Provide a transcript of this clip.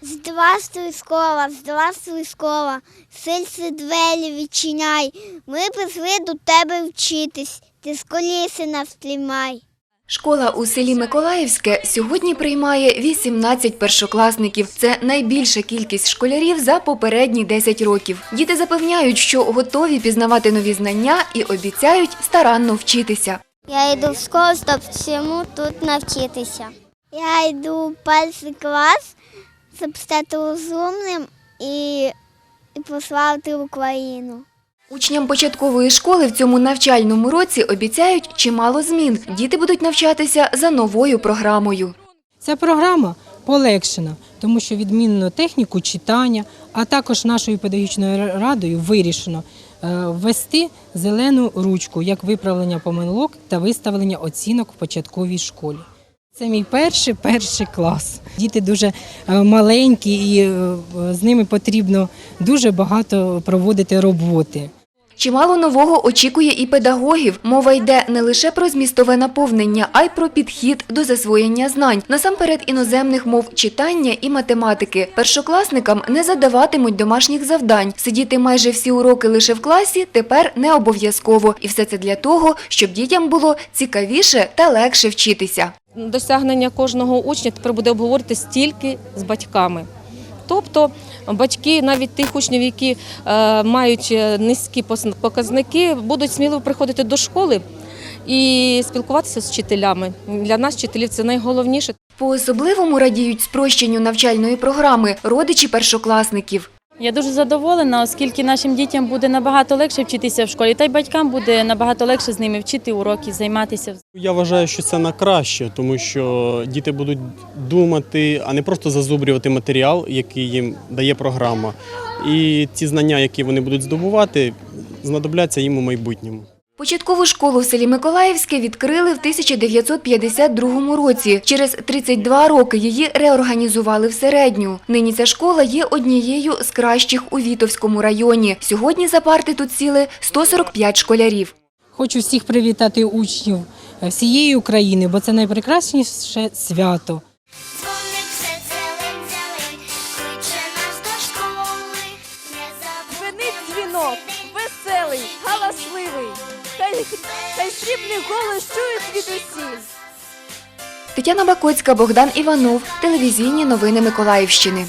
Здравствуй, школа, здравствуй, школа. Сильці двері відчиняй. Ми прийшли до тебе вчитись. Ти скоріше нас тримай. Школа у селі Миколаївське сьогодні приймає 18 першокласників. Це найбільша кількість школярів за попередні 10 років. Діти запевняють, що готові пізнавати нові знання і обіцяють старанно вчитися. Я йду в школу, щоб всьому тут навчитися. Я йду в перший клас, щоб стати розумним і, і прославити Україну. Учням початкової школи в цьому навчальному році обіцяють чимало змін. Діти будуть навчатися за новою програмою. Ця програма полегшена, тому що відмінено техніку читання, а також нашою педагогічною радою вирішено е, ввести зелену ручку як виправлення помилок та виставлення оцінок в початковій школі. Це мій перший перший клас. Діти дуже е, маленькі, і е, з ними потрібно дуже багато проводити роботи. Чимало нового очікує і педагогів. Мова йде не лише про змістове наповнення, а й про підхід до засвоєння знань. Насамперед іноземних мов читання і математики. Першокласникам не задаватимуть домашніх завдань. Сидіти майже всі уроки лише в класі тепер не обов'язково. І все це для того, щоб дітям було цікавіше та легше вчитися. Досягнення кожного учня тепер буде обговоритись тільки з батьками. Тобто батьки, навіть тих учнів, які е, мають е, низькі показники, будуть сміливо приходити до школи і спілкуватися з вчителями. Для нас, вчителів, це найголовніше. По-особливому радіють спрощенню навчальної програми родичі першокласників. Я дуже задоволена, оскільки нашим дітям буде набагато легше вчитися в школі, та й батькам буде набагато легше з ними вчити уроки, займатися. Я вважаю, що це на краще, тому що діти будуть думати, а не просто зазубрювати матеріал, який їм дає програма. І ці знання, які вони будуть здобувати, знадобляться їм у майбутньому. Початкову школу в селі Миколаївське відкрили в 1952 році. Через 32 роки її реорганізували в середню. Нині ця школа є однією з кращих у Вітовському районі. Сьогодні за парти тут сіли 145 школярів. Хочу всіх привітати учнів е, всієї України, бо це найпрекрасніше свято. Хай голос чують звідусіль. Тетяна Бакоцька, Богдан Іванов. Телевізійні новини Миколаївщини.